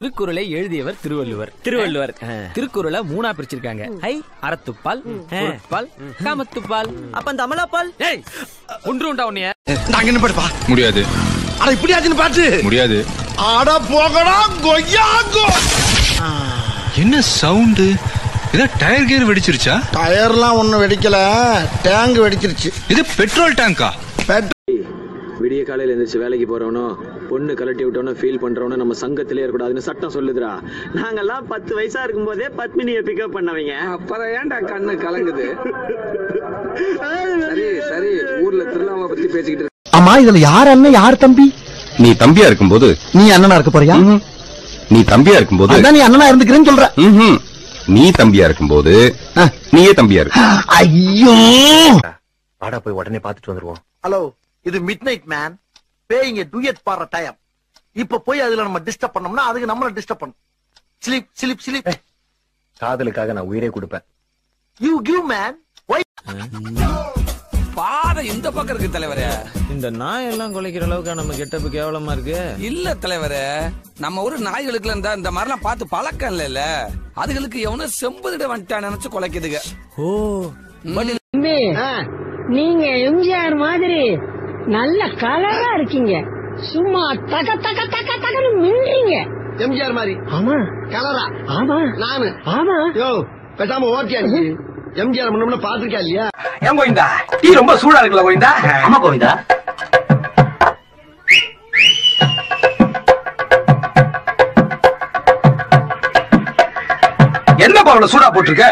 திருக்குறளை எழுதியவர் திருவள்ளுவர். திருவள்ளுவர். திருக்குறளை மூணா பிரிச்சிருக்காங்க. ஐ அறத்துப்பால் பொருட்பால் காமத்துப்பால் அப்ப அந்த அமலாப்பால்? ஏய் ஒன்று உண்டா உன்னைய? நாங்க என்ன படிப்பா? முடியாது. அட இப்படியாச்சுன்னு பாத்து முடியாது. அட போகடா கொய்யாங்கோ என்ன சவுண்டு? ஏதோ டயர் கியர் வெடிச்சிருச்சா? டயர்லாம் ஒண்ணும் வெடிக்கல. டேங்க் வெடிச்சிருச்சு. இது பெட்ரோல் டேங்கா? விடிய காலையில எந்திரிச்சு வேலைக்கு போறவனோ பொண்ணு கலட்டி விட்டவனோ ஃபீல் பண்றவனோ நம்ம சங்கத்திலே இருக்கக்கூடாதுன்னு சட்டம் சொல்லுதுடா. நாங்கெல்லாம் பத்து வயசா இருக்கும் போதே பத்மினியை பிக்கப் பண்ணவங்க. அப்புறம் ஏன்டா கண்ணு கலங்குது? சரி சரி ஊர்ல திருவிழாவை பத்தி பேசிக்கிட்டு இருக்க. அம்மா இதுல யார் அண்ணன் யார் தம்பி? நீ தம்பியா இருக்கும்போது நீ அண்ணனா இருக்க போறியா? நீ தம்பியா இருக்கும்போது அதான் நீ அண்ணனா இருந்துக்கிறேன்னு சொல்ற. நீ தம்பியா இருக்கும்போது நீயே தம்பியா இருக்கு. ஐயோ! வாடா போய் உடனே பாத்துட்டு வந்துருவோம். ஹலோ இது மிட் நைட் மேன் பேயிங்க டூயட் பாடுற டைம் இப்ப போய் அதுல நம்ம டிஸ்டர்ப் பண்ணோம்னா அதுக்கு நம்மள டிஸ்டர்ப் பண்ணும். ஸ்லிப் ஸ்லிப் ஸ்லிப் காதலுக்காக நான் உயிரே கொடுப்பேன். யூ கிவ் மேன் பாதை இந்த பக்கம் இருக்கு தலைவரே. இந்த நாய் எல்லாம் குலைக்கிற அளவுக்கு நம்ம கெட்டப்பு கேவலமா இருக்கு? இல்ல தலைவரே. நம்ம ஊர் நாய்களுக்கு இருந்தா இந்த மாதிரிலாம் பார்த்து பழக்கம் இல்ல அதுகளுக்கு எவனும் செம்புதிட வந்துட்டான் நினைச்சு குலைக்குதுங்க. ஓ. நீங்க எம்ஜிஆர் மாதிரி நல்ல கலரா இருக்கீங்க. சும்மா தக தக தக தகன்னு மின்றீங்க. எம்ஜிஆர் மாதிரி. ஆமா. கலரா. ஆமா. நானு. ஆமா. யோ பேசாம ஓகே எம்ஜிஆர் முன்ன பாத்திருக்கா இல்லையா? ஏன் கோவிந்தா? டீ ரொம்ப சூடா இருக்குல்ல கோவிந்தா? ஆமா கோவிந்தா. என்னப்பா அவ்வளவு சூடா போட்டிருக்க?